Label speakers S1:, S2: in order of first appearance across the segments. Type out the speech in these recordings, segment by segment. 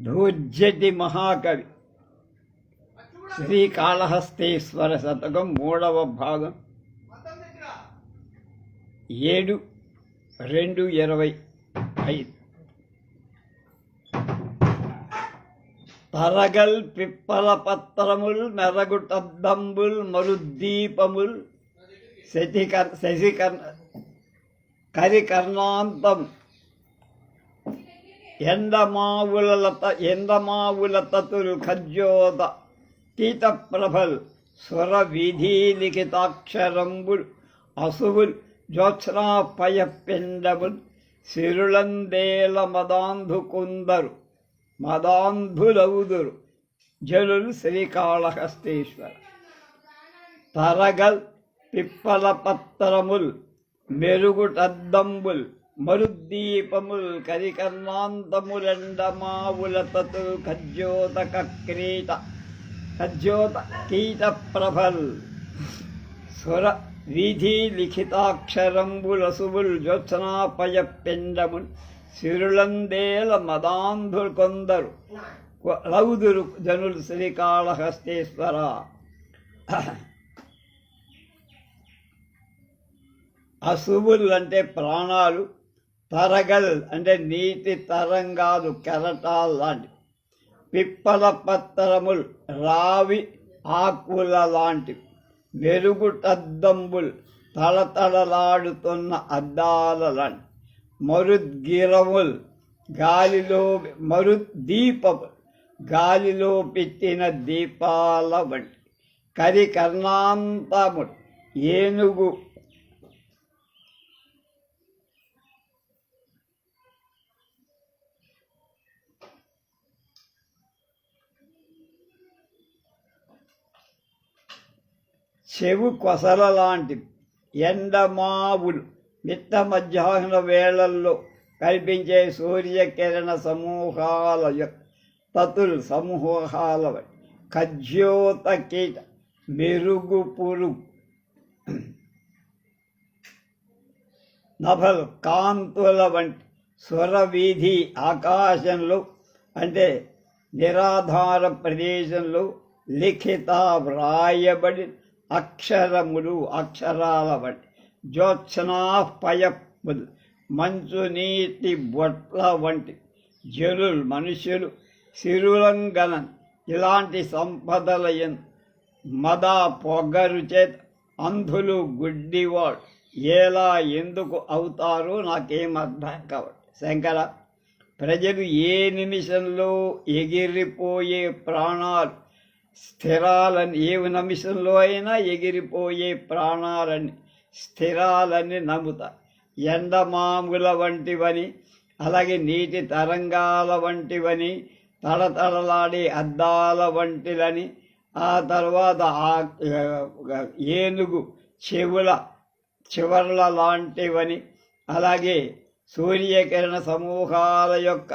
S1: ధూర్జటి మహాకవి. శ్రీకాళహస్తీశ్వర శతకం మూడవ భాగం. ఏడు రెండు ఇరవై ఐదు. తరగల్ పిప్పల పత్రముల్ మెరగుటద్దంబుల్ మరుద్దీపముల్ శశికర్ శశికర్ కరికర్ణాంతం ఎందమావులత ఎండమావులతతుల్ ఖజ్జోత తీతప్రభల్ స్వర విధి లిఖితాక్షరంబుల్ అసువుల్ జ్యోత్స్నాపయ పిండముల్ సిరుళందేల మదాంధుకుందరు మదాంధులవుదురు జనులు శ్రీకాళహస్తీశ్వర. తరగల్ పిప్పల పత్రముల్ మెరుగుటద్దంబుల్ మరుద్ దీపముల్ తతు ఖజ్జోతక క్రీట ఖజ్యోత కీట ప్రభల్ స్వర వీధి లిఖితాక్షరంబులసుబుల్ జ్యోత్సనాపయ పిండముల్ సిరులందేల మదాంధులు కొందరు లౌదురు జనులు శ్రీకాళహస్తేశ్వర అశుభులు అంటే ప్రాణాలు తరగల్ అంటే నీటి తరంగాలు కెరటాలు లాంటి. పిప్పల పత్తరములు రావి ఆకుల లాంటివి మెరుగుటద్దంబులు తళతళలాడుతున్న అద్దాల లాంటి. మరుద్గిరముల్ గాలిలో మరుద్దీపము. గాలిలో పెట్టిన దీపాల వంటి. కరికర్ణాంతములు ఏనుగు చెవు కొసల లాంటి ఎండమావులు మిట్ట మధ్యాహ్న వేళల్లో కనిపించే సూర్యకిరణ సమూహాల తతులు సమూహాల ఖజ్యోత కీట మెరుగు పురుగు నభలు కాంతుల వంటి స్వరవీధి ఆకాశంలో అంటే నిరాధార ప్రదేశంలో లిఖిత వ్రాయబడి అక్షరములు అక్షరాల వంటి జ్యోత్స్నాపయములు మంచు నీటి బొట్ల వంటి జనులు మనుషులు సిరులంగన ఇలాంటి సంపదల ఎన్- మద పొగరు చేత అంధులు గుడ్డివాడు ఎలా ఎందుకు అవుతారో నాకేం అర్థం కావట్లేదు. శంకర ప్రజలు ఏ నిమిషంలో ఎగిరిపోయే ప్రాణాలు స్థిరాలని ఏ నిమిషంలో అయినా ఎగిరిపోయే ప్రాణాలని స్థిరాలని నమ్ముతా. ఎండమాముల వంటివని అలాగే నీటి తరంగాల వంటివని తడతడలాడే అద్దాల వంటిలని ఆ తర్వాత ఆ ఆ, ఏనుగు చెవుల చివర్ల లాంటివని అలాగే సూర్యకిరణ సమూహాల యొక్క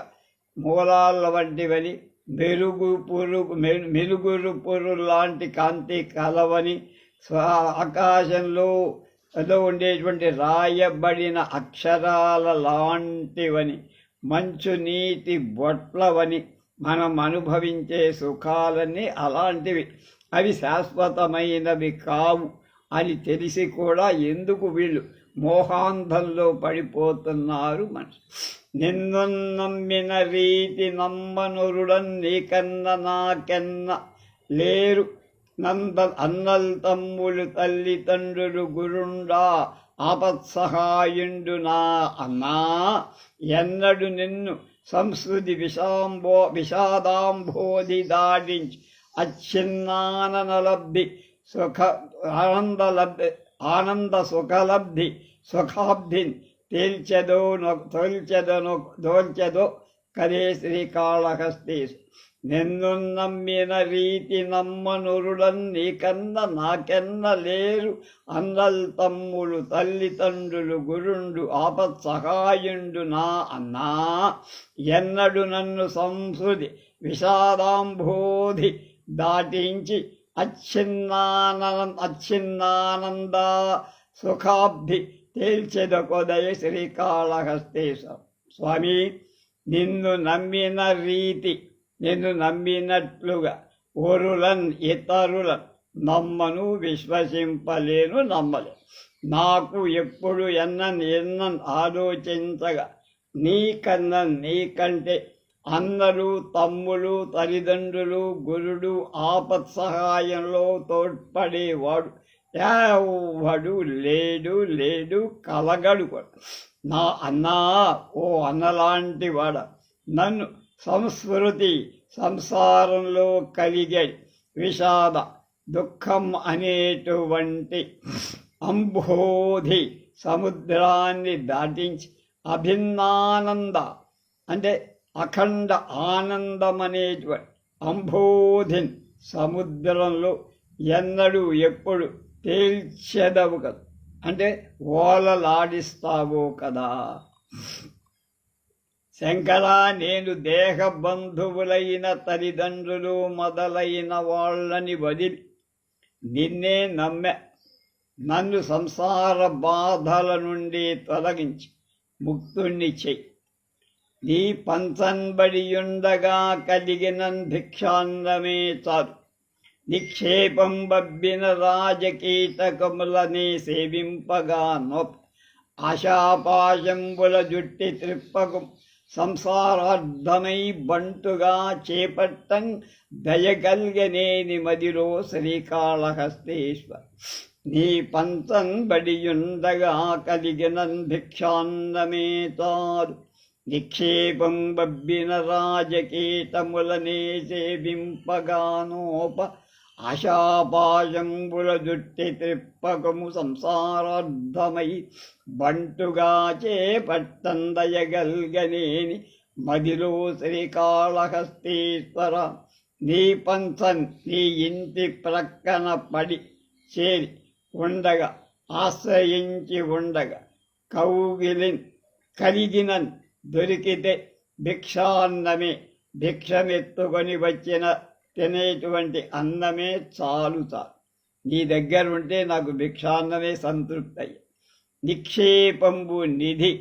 S1: మూలాల వంటివని మెరుగు పురుగు మె- మెరుగురు పురుగు లాంటి కాంతి కలవని ఆకాశంలో ఏదో ఉండేటువంటి రాయబడిన అక్షరాల లాంటివని మంచు నీటి బొట్లవని మనం అనుభవించే సుఖాలన్నీ అలాంటివి. అవి శాశ్వతమైనవి కావు అని తెలిసి కూడా ఎందుకు వీళ్ళు మోహాంధంలో పడిపోతున్నారు మనిషి. నిన్ను నమ్మిన రీతి నమ్మనురుడన్ నీకన్న నాకెన్న లేరు. నంద అన్నల్ తమ్ములు తల్లిదండ్రులు గురుండా ఆపత్సహాయుండు నా అన్నా. ఎన్నడు నిన్ను సంస్కృతి విషాంబో విషాదాంబోధి దాడించి అచ్ఛిన్నానన లబ్ధి సుఖ ఆనంద లబ్ధి ఆనంద సుఖలబ్ధి సుఖాబ్ధిన్ తేల్చెదో తోల్చెదను దోల్చెదో కదే శ్రీకాళహస్తీసు నిన్ను నమ్మిన రీతి నమ్మనురుడన్ నీకన్న నాకెన్న లేరు. అన్నల్ తమ్ముడు తల్లిదండ్రులు గురుండు ఆపత్ సహాయుండు నా అన్నా. ఎన్నడు నన్ను సంసుది విషాదాంబోధి దాటించి అచ్ఛిన్నానంద అచ్ఛిన్నానంద సుఖాబ్ధి తేల్చెదకొదయ శ్రీకాళహస్తేశ్వర స్వామి నిన్ను నమ్మిన రీతి నిన్ను నమ్మినట్లుగా ఒరులన్ ఇతరులన్ నమ్మను విశ్వసింపలేను నమ్మలేను నాకు ఎప్పుడు ఎన్నన్ ఎన్నన్ ఆలోచించగా నీకన్న నీకంటే అన్నలు తమ్ములు తల్లిదండ్రులు గురుడు ఆపత్ సహాయంలో తోడ్పడేవాడు. ఎవడు లేడు లేడు కలగడు నా అన్నా ఓ అన్నలాంటి వాడ. నన్ను సంస్కృతి సంసారంలో కలిగే విషాద దుఃఖం అనేటువంటి అంబోధి సముద్రాన్ని దాటించి అభిన్నానంద. అంటే అఖండ ఆనందమనే అంబోధిన్ సముద్రంలో ఎన్నడూ ఎప్పుడు తేల్చెదవు కదా. అంటే ఓలలాడిస్తావో కదా. శంకరా నేను దేహ బంధువులైన తల్లిదండ్రులు మొదలైన వాళ్ళని వదిలి నిన్నే నమ్మె నన్ను సంసార బాధల నుండి తొలగించి ముక్తుణ్ణి చెయ్యి. నీ పంచన్బడియుండగా కలిగిన భిక్షాన్నమే చారు. నిక్షేపం బబ్బిన రాజకీటకములనే సేవింపగా నొప్. ఆశాపాశంబుల జుట్టి త్రిప్పకు సంసారార్థమై బంటుగా చేపట్టం దయగల్గనేని మదిలో శ్రీకాళహస్తేశ్వర. నీ పంచన్ బడియుండగా కలిగిన భిక్షాన్నమే తారు నిక్షేపం బబ్బిన రాజకీటములనే సేవింపగానోప ఆశాపాశంబుల జుట్టి త్రిప్పకము సంసారార్థమై బంటుగా చేపట్టందయగల్గనేని మదిలో శ్రీకాళహస్తీశ్వర నీ పంచన్ నీ ఇంటి ప్రక్కన పడి చేరి ఉండగా ఆశ్రయించి ఉండగా కౌగిలిన్ కలిగినన్ దొరికితే భిక్షాన్నమే భిక్షమెత్తుకొని వచ్చిన తినేటువంటి అన్నమే చాలు చాలు నీ దగ్గర ఉంటే నాకు భిక్షాన్నమే సంతృప్తి. అయ్యి నిక్షేపంబు నిధి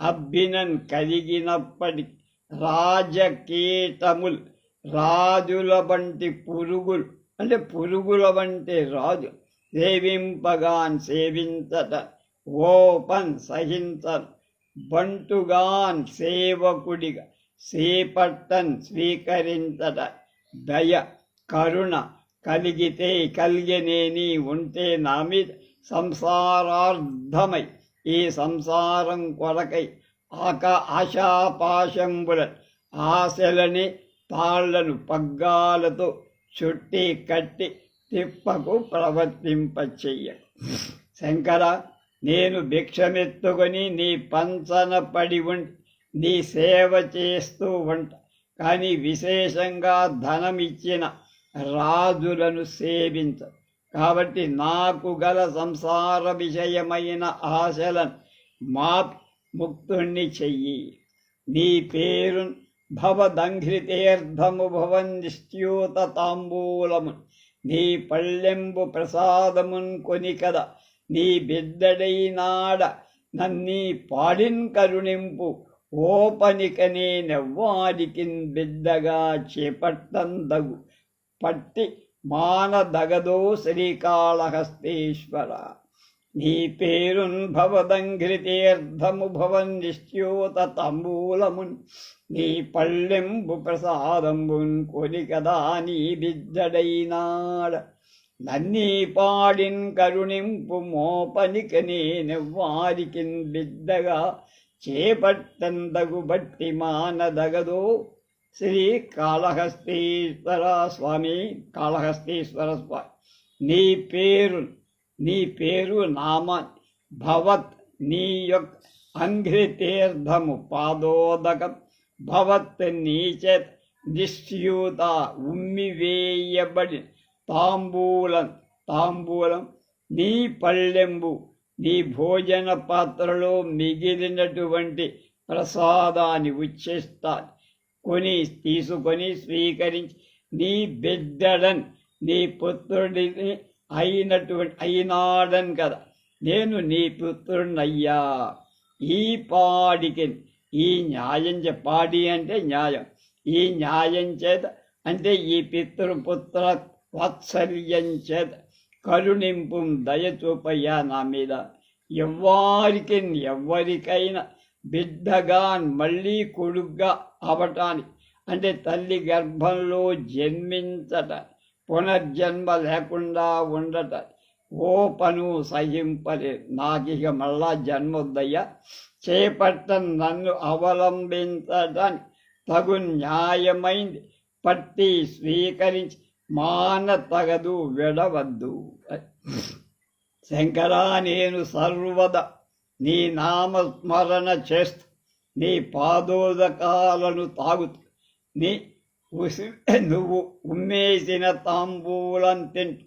S1: అబ్బినన్ కలిగినప్పటి రాజకీటముల్ రాజుల వంటి పురుగులు అంటే పురుగుల వంటి రాజు సేవింపగాన్ సేవించట ఓపన్ సహించను. బంటుగాన్ సేవకుడిగా సేపట్టన్ స్వీకరించట దయ కరుణ కలిగితే కలిగనేని ఉంటే నా మీద సంసారార్థమై ఈ సంసారం కొరకై ఆక ఆశాపాశంబుల ఆశలని తాళ్ళను పగ్గాలతో చుట్టి కట్టి తిప్పకు ప్రవర్తింపచెయ్య శంకర నేను భిక్షమెత్తుకొని నీ పంచన పడి ఉండి నీ సేవ చేస్తూ ఉంట. కానీ విశేషంగా ధనం ఇచ్చిన రాజులను సేవించ. కాబట్టి నాకు గల సంసార విషయమైన ఆశలను మా ముక్తుణ్ణి చెయ్యి. నీ పేరు భవదంఘ్రితీర్థము భవందిష్ట్యూత తాంబూలము నీ పళ్ళెంబు ప్రసాదమున్ కొని కదా. నీ బిద్దడైనాడ నన్నీ పాడిన్ కరుణింపు. ఓపనికనే నెవ్వారికిన్ బిద్దగా చేపట్టందగు. పట్టి మానదగదో శ్రీకాళహస్తేశ్వర. నీ పేరున్ భవదంఘ్రితీర్థము భవన్ నిశ్చ్యూత తంబూలమున్. నీ పళ్ళెంబు ప్రసాదంబున్ కొని కదా నీ బిద్దడైనాడ నన్నీ పాడిన్ కరుణింపు మోపనిక నేనెవ్వారికిన్ బిద్దగా చేపట్టందగు బట్టి మానదగదు శ్రీ కాళహస్తీశ్వర స్వామి కాళహస్తీశ్వర స్వామి నీ పేరు నీ పేరు నామ భవత్ నీ యొక్క అంఘ్రితీర్థము పాదోదకం భవత్ నీచ నిశ్యూత ఉమ్మివేయబడి తాంబూలం తాంబూలం. నీ పళ్ళెంబు నీ భోజన పాత్రలో మిగిలినటువంటి ప్రసాదాన్ని ఉచ్చేస్తా కొని తీసుకొని స్వీకరించి నీ బిడ్డడన్ నీ పుత్రుడిని అయినటువంటి అయినాడన్ కదా. నేను నీ పుత్రుడినయ్యా ఈ పాడికి ఈ న్యాయం చే పాడి అంటే న్యాయం. ఈ న్యాయం చేత అంటే ఈ పితృపుత్ర వాత్సల్యం చేత కరుణింపు దయచూపయ్యా నా మీద ఎవ్వారికి ఎవ్వరికైనా బిడ్డగా మళ్ళీ కొడుగ్గా అవటానికి అంటే తల్లి గర్భంలో జన్మించట పునర్జన్మ లేకుండా ఉండట. ఓ పను సహింపలే నాకు ఇక మళ్ళా జన్మొద్దయ్యా. చేపట్ట నన్ను అవలంబించడానికి తగు న్యాయమైంది. పట్టి స్వీకరించి మాన తగదు విడవద్దు. శంకరా నేను సర్వద నీ నామస్మరణ చేస్తూ నీ పాదోదకాలను తాగుతూ. నీ ఉసి నువ్వు ఉమ్మేసిన తాంబూలం తింటూ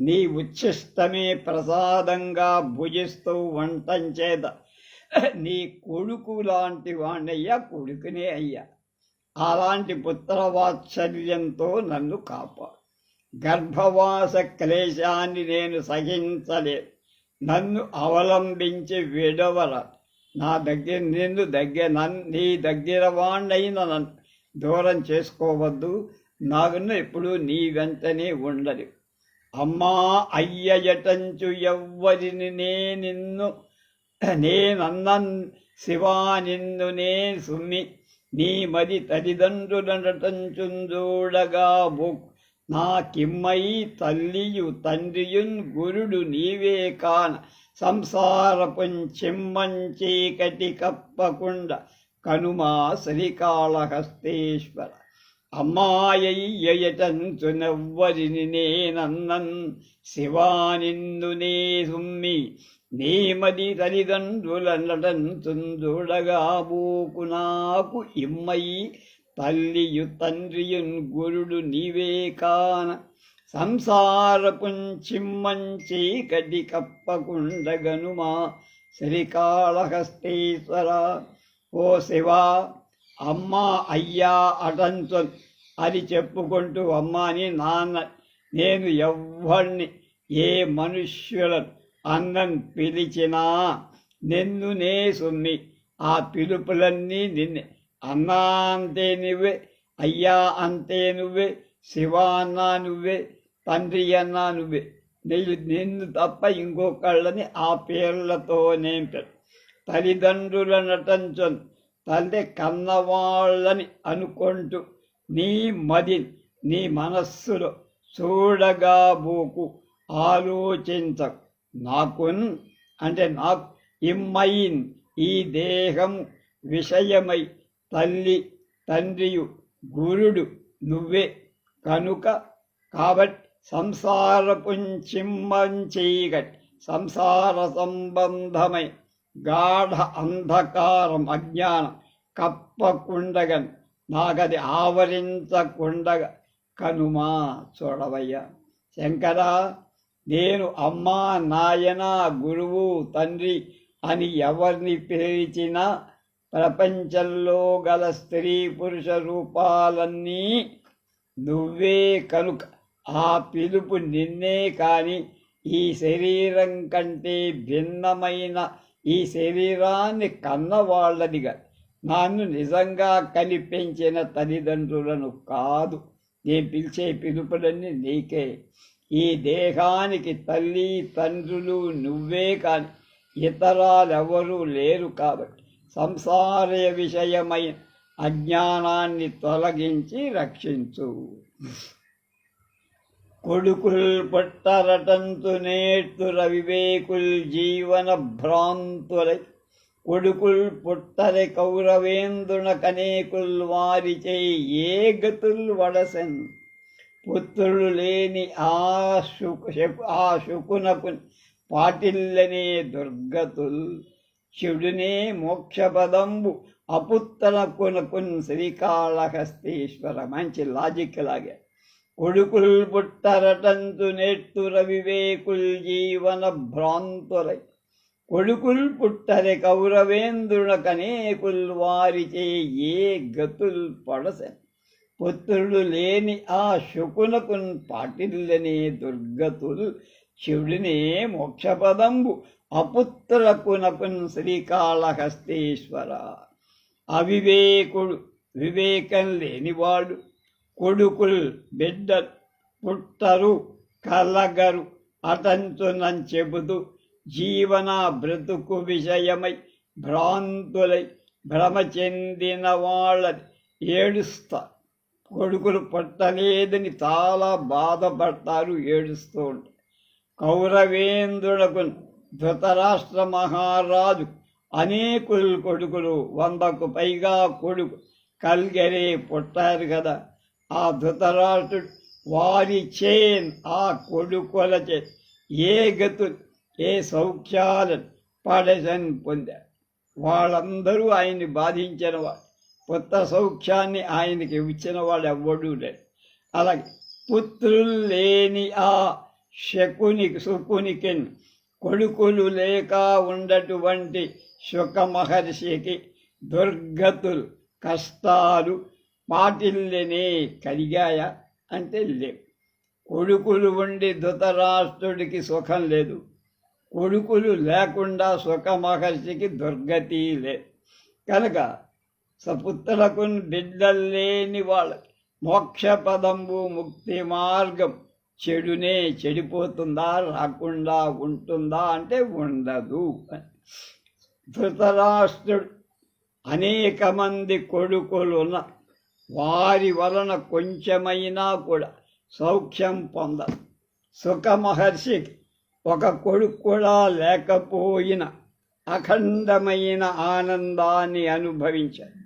S1: నీ ఉచ్ఛిష్టమే ప్రసాదంగా భుజిస్తూ వంటం చేత నీ కొడుకు లాంటి వాణ్ణయ్యా కొడుకునే అయ్యా. అలాంటి పుత్రవాత్సల్యంతో నన్ను కాపా. గర్భవాస క్లేశాన్ని నేను సహించలే. నన్ను అవలంబించి విడవల. నా దగ్గర నిన్ను దగ్గర నన్ను నీ దగ్గర వాణ్ణైన నన్ను దూరం చేసుకోవద్దు. నాగున్న ఎప్పుడు నీ వెంటనే ఉండదు అమ్మా అయ్యయటంచు ఎవ్వరిని నే నిన్ను నేనన్నన్ శివా నిన్ను నే సుమ్మి నీ మది తల్లిదండ్రులనటంచుందూడగా బొక్కు నా తల్లియు తండ్రియున్ గురుడు నీవే కాన సంసారపు చిమ్మంచీకటి కప్పకుండ కనుమా శ్రీకాళహస్తేశ్వర. అమ్మాయయ్యటంచునెవ్వరిని నేనన్నన్ శివా నే సుమ్మి నేమది తల్లిదండ్రులనటంచుందుడగా బూకు నాకు ఇమ్మయి తల్లియు తండ్రియున్ గురుడు నీవే కాన సంసారపుంచిమ్మంచి కడి కప్పకుండగనుమా శ్రీకాళహస్తీశ్వర. ఓ శివ అమ్మా అయ్యా అటంచు అని చెప్పుకుంటూ అమ్మాని నాన్న నేను ఎవ్వడిని ఏ మనుష్యులను అన్నం పిలిచినా నిన్ను నే సుమ్మి ఆ పిలుపులన్నీ నిన్నే అన్నా అంతే నువ్వే అయ్యా అంతే నువ్వే శివ అన్నా నువ్వే తండ్రి అన్నా నువ్వే. నేను నిన్ను తప్ప ఇంకొకళ్ళని ఆ పేర్లతో నేను తల్లిదండ్రుల నటించను. తల్లి కన్నవాళ్ళని అనుకుంటూ. నీ మది నీ మనస్సులో చూడగా బోకు. ఆలోచించ నాకున్ అంటే నాకు ఇమ్మయిన్ ఈ దేహం విషయమై తల్లి తండ్రియు గురుడు నువ్వే కనుక కాబట్టి సంసారపుంచిమ్మంచీగటి సంసార సంబంధమై గాఢ అంధకారం అజ్ఞానం కప్పకుండగన్. నాకది ఆవరించకుండగ కనుమా చూడవయ్యా. శంకరా నేను అమ్మా నాయన గురువు తండ్రి అని ఎవరిని పిలిచినా ప్రపంచంలో గల స్త్రీ పురుష రూపాలన్నీ నువ్వే కనుక ఆ పిలుపు నిన్నే కాని ఈ శరీరం కంటే భిన్నమైన ఈ శరీరాన్ని కన్నవాళ్ళదిగా నన్ను నిజంగా కనిపించిన తల్లిదండ్రులను కాదు. నేను పిలిచే పిలుపులన్నీ నీకే. ఈ దేహానికి తల్లి తండ్రులు నువ్వే కాని ఇతరాలెవరూ లేరు కాబట్టి సంసార విషయమైన అజ్ఞానాన్ని తొలగించి రక్షించు. కొడుకుల్ పుట్టరటంతు నేతుల వివేకుల్ జీవన భ్రాంతులై కొడుకుల్ పుట్టరి కౌరవేంద్రున కనేకుల్ వారిచే ఏ గతుల్ వడసెన్ పుత్రులు లేని ఆ శుకు ఆ శుకునకు పాటిల్లనే దుర్గతుల్. శివుడినే మోక్షపదంబు. అపుత్తనకునకున్ శ్రీకాళహస్తీశ్వర మంచి లాజిక్ లాగే. కొడుకుల్ పుట్టరటంతు నెట్టుర వివేకుల్ జీవన భ్రాంతులై కొడుకుల్ పుట్టరి కౌరవేంద్రున కనేకుల్ వారిచే ఏ గతుల్ పడసె. పుత్రుడు లేని ఆ శుకునకున్ పాటిల్లనే దుర్గతులు శివుడినే మోక్షపదంబు. అపుత్రకునకున్ శ్రీకాళహస్తీశ్వర. అవివేకుడు వివేకం లేనివాడు. కొడుకులు బిడ్డ పుట్టరు కలగరు అతంతునని చెబుతూ జీవన బ్రతుకు విషయమై భ్రాంతులై భ్రమ చెందిన వాళ్ళని ఏడుస్తారు కొడుకులు పుట్టలేదని చాలా బాధపడతారు ఏడుస్తూ ఉంటారు. కౌరవేంద్రులకు ధృతరాష్ట్ర మహారాజు అనేకులు కొడుకులు వందకు పైగా కొడుకు కల్గరే పుట్టారు కదా. ఆ ధృతరాష్ట్రుడు వారి చేన్ ఆ కొడుకుల చే ఏ గతులు ఏ సౌఖ్యాలను పడసని పొందారు. వాళ్ళందరూ ఆయన్ని బాధించిన వాడు కొత్త సౌఖ్యాన్ని ఆయనకి ఇచ్చిన వాడు ఎవ్వడూ లేడు. అలాగే పుత్రులు లేని ఆ శకుని సుకునికి కొడుకులు లేక ఉండటువంటి శుక మహర్షికి దుర్గతులు కష్టాలు పాటిల్లనే కలిగాయా అంటే లేవు. కొడుకులు ఉండి ధృతరాష్ట్రుడికి సుఖం లేదు. కొడుకులు లేకుండా సుఖ మహర్షికి దుర్గతి లేదు. కనుక సపుత్రులకు బిడ్డలు లేని వాళ్ళకి మోక్ష పదంబు ముక్తి మార్గం చెడునే చెడిపోతుందా రాకుండా ఉంటుందా అంటే ఉండదు. ధృతరాష్ట్రుడు అనేక మంది కొడుకులు ఉన్న వారి వలన కొంచెమైనా కూడా సౌఖ్యం పొందరు సుఖ మహర్షికి ఒక కొడుకు కూడా లేకపోయిన అఖండమైన ఆనందాన్ని అనుభవించారు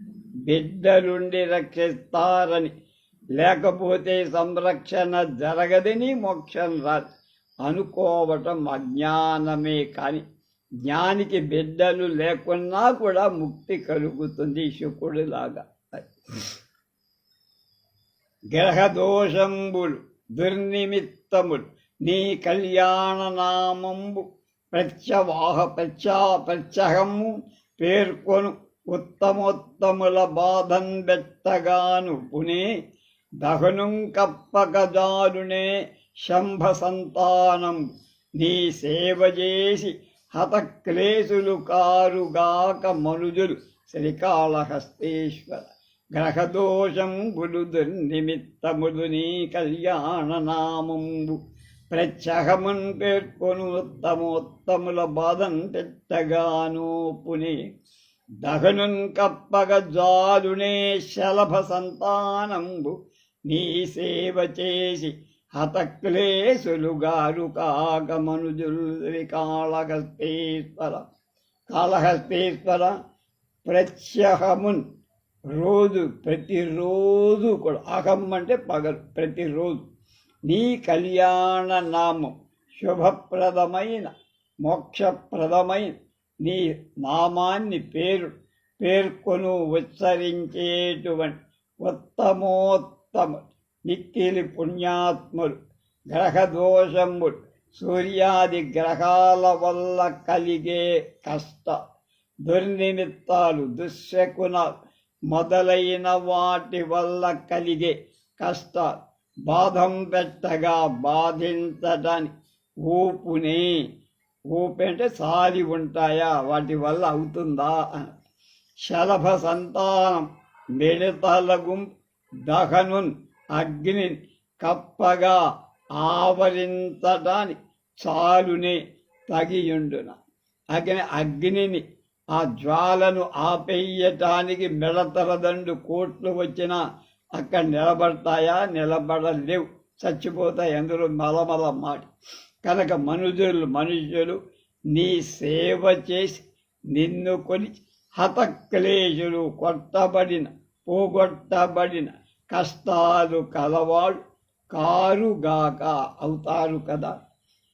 S1: బిడ్డలుండి రక్షిస్తారని లేకపోతే సంరక్షణ జరగదని మోక్షం రాదు అనుకోవటం అజ్ఞానమే కానీ జ్ఞానికి బిడ్డలు లేకున్నా కూడా ముక్తి కలుగుతుంది శుకుడులాగా. గ్రహదోషంబులు దుర్నిమిత్తములు నీ కళ్యాణ నామంబు ప్రత్యవాహ ప్రత్యా ప్రత్యహము పేర్కొను ఉత్తమోత్తముల బాధన్ బెత్తగాను పునే దహనుం కప్పకజారునే శంభ సంతానం నీ సేవ చేసి హతక్లేశులు కారుగాక మనుజులు శ్రీకాళహస్తేశ్వర. గ్రహదోషం గురు దుర్నిమిత్తములు నీ కళ్యాణ నామంబు ప్రత్యహమున్ పేర్కొను ఉత్తమోత్తముల బాధం పెట్టగాను దహనున్ కప్పగ జాలునే శలభ సంతానంబు. నీ సేవ చేసి హతక్లేశులుగారు కాక మనుజుల్రి కాళహస్తేశ్వర. కాళహస్తేశ్వర ప్రత్యహమున్ రోజు ప్రతిరోజు కూడా. అహం అంటే పగలు ప్రతిరోజు. నీ కళ్యాణ నామం శుభప్రదమైన మోక్షప్రదమైన నీ నామాన్ని పేరు పేర్కొను ఉచ్చరించేటువంటి ఉత్తమోత్తమ నిక్కిలి పుణ్యాత్ములు గ్రహదోషములు సూర్యాది గ్రహాల వల్ల కలిగే కష్ట దుర్నిమిత్తాలు దుశ్శకునాలు మొదలైన వాటి వల్ల కలిగే కష్టాలు బాధం పెట్టగా బాధించడానికి ఊపుని ఊపి అంటే సారి ఉంటాయా వాటి వల్ల అవుతుందా శలభ సంతానం మిడతలగు దహనున్ అగ్ని కప్పగా ఆవరించటాని చాలునే తగియుండున. అగ్ని అగ్నిని ఆ జ్వాలను ఆపేయటానికి మిడతలదండు కోట్లు వచ్చినా అక్కడ నిలబడతాయా నిలబడలేవు. చచ్చిపోతాయి అందరూ మలమల మాటి. కనుక మనుజులు మనుషులు నీ సేవ చేసి నిన్ను కొని హతక్లేశులు కొట్టబడిన పోగొట్టబడిన కష్టాలు కలవాడు కారుగాక అవుతారు కదా.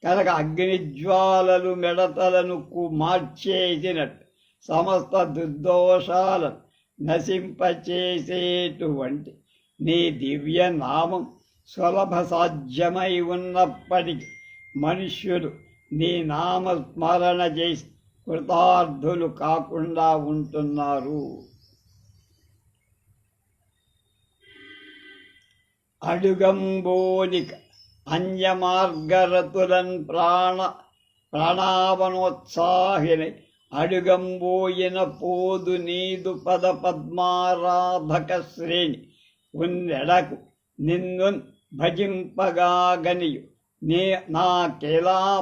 S1: కనుక అగ్నిజ్వాలలు మెడతలను మార్చేసినట్టు సమస్త దుర్దోషాలను నశింపచేసేటువంటి నీ దివ్య నామం సులభ సాధ్యమై ఉన్నప్పటికీ మనుష్యులు నీ నామ స్మరణ చేసి కృతార్థులు కాకుండా ఉంటున్నారు. అడుగంబోలిక అన్యమార్గరతులన్ ప్రాణ ప్రాణావనోత్సాహిని అడుగంబోయిన పోదు నీదు పద పద్మారాధక శ్రేణి ఉన్నెడకు నిన్ను భజింపగాగనియు నే నా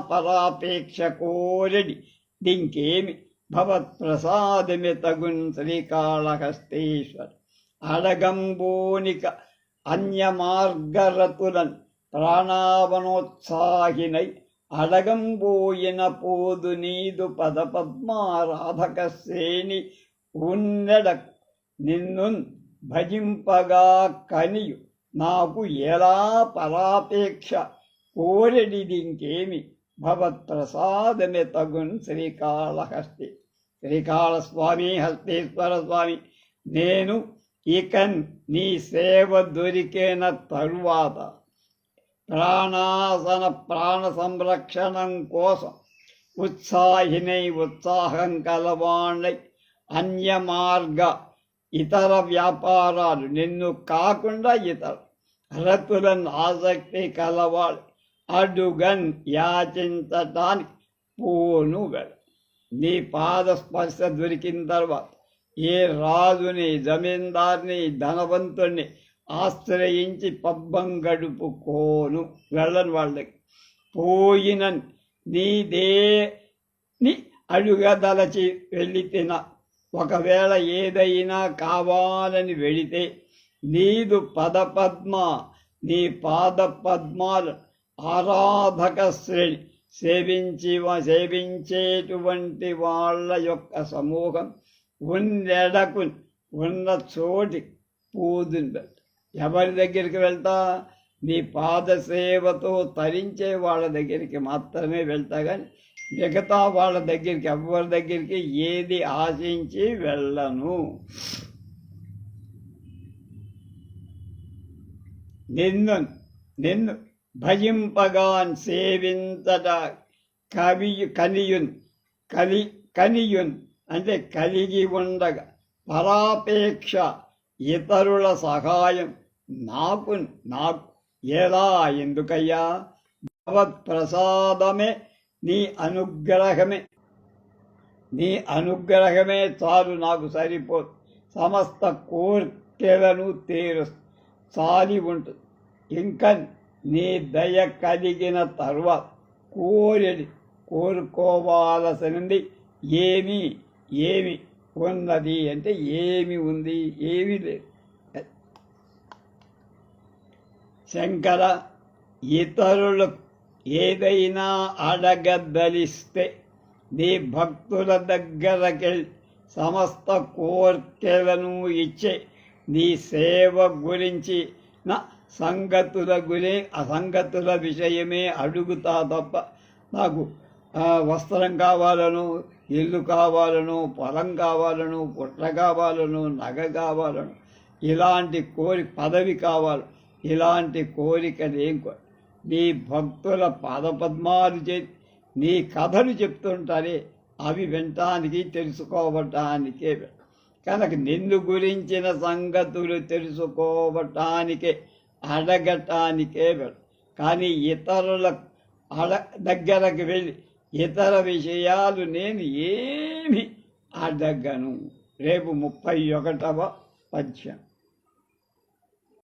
S1: పరాపేక్ష కోరడి దింకేమి భవత్ప్రసాదమి తగున్ శ్రీకాళహస్తీశ్వర అడగంబోనిక అన్యమార్గరతులన్ ప్రాణావనోత్సాహినై అడగంబోయిన పోదు నీదు పద పద్మారాధక శ్రేణి ఉన్నడ నిన్ను భజింపగా కనియు. నాకు ఎలా పరాపేక్ష కోరెడిదింకేమి భవత్ప్రసాదమే తగున్ శ్రీకాళహస్తి. శ్రీకాళస్వామి హస్తేశ్వర స్వామి నేను ఇక నీ సేవ దొరికిన తరువాత ప్రాణాసన ప్రాణ సంరక్షణం కోసం ఉత్సాహినై ఉత్సాహం కలవాణ్ణై అన్యమార్గ ఇతర వ్యాపారాలు నిన్ను కాకుండా ఇతర రతులను ఆసక్తి కలవాడు. అడుగన్ యాచించటానికి పోను నీ పాద స్పర్శ దొరికిన తర్వాత ఏ రాజుని జమీందార్ని ధనవంతుణ్ణి ఆశ్రయించి పబ్బం గడుపుకోను. వెళ్ళని వాళ్ళకి. పోయిన నీదేని అడుగదలచి వెళ్ళి తిన ఒకవేళ ఏదైనా కావాలని వెళితే నీదు పదపద్మ నీ పాద పద్మాలు ఆరాధక శ్రేణి. సేవించి సేవించేటువంటి వాళ్ళ యొక్క సమూహం ఉన్నెడకు ఉన్న చోటి పూదుని పెట్ట ఎవరి దగ్గరికి వెళ్తా? నీ పాదసేవతో తరించే వాళ్ళ దగ్గరికి మాత్రమే వెళ్తా కానీ మిగతా వాళ్ళ దగ్గరికి ఎవరి దగ్గరికి ఏది ఆశించి వెళ్ళను. నిన్ను నిన్ను భజింపగాన్ సేవించట కవి కలియున్ కలి కనియున్ అంటే కలిగి ఉండగా పరాపేక్ష ఇతరుల సహాయం నాకు నాకు ఎలా? ఎందుకయ్యా? భగవత్ప్రసాదమే నీ అనుగ్రహమే. నీ అనుగ్రహమే చాలు నాకు సరిపోదు. సమస్త కోర్కెలను తీరు చాలి ఉంటుంది ఇంకా నీ దయ కలిగిన తర్వాత కోరి కోరుకోవాల్సినది ఏమీ ఏమి ఉన్నది అంటే ఏమి ఉంది? ఏమి లేదు శంకర ఇతరులకు ఏదైనా అడగదలిస్తే నీ భక్తుల దగ్గరకెళ్ళి సమస్త కోర్కెలను ఇచ్చే నీ సేవ గురించి నా సంగతుల గురే అసంగతుల విషయమే అడుగుతా తప్ప నాకు వస్త్రం కావాలను ఇల్లు కావాలను పొలం కావాలను పుట్ల కావాలను నగ కావాలను ఇలాంటి కోరి పదవి కావాలి. ఇలాంటి కోరికలేం నీ భక్తుల పదపద్మాలు చే నీ కథలు చెప్తుంటారే అవి వినటానికి తెలుసుకోవటానికే. కనుక నిన్ను గురించిన సంగతులు తెలుసుకోవటానికే అడగటానికే. వెళ కానీ ఇతరుల అడ దగ్గరకు వెళ్ళి ఇతర విషయాలు నేను ఏమి అడగను రేపు ముప్పై ఒకటవ పద్యం.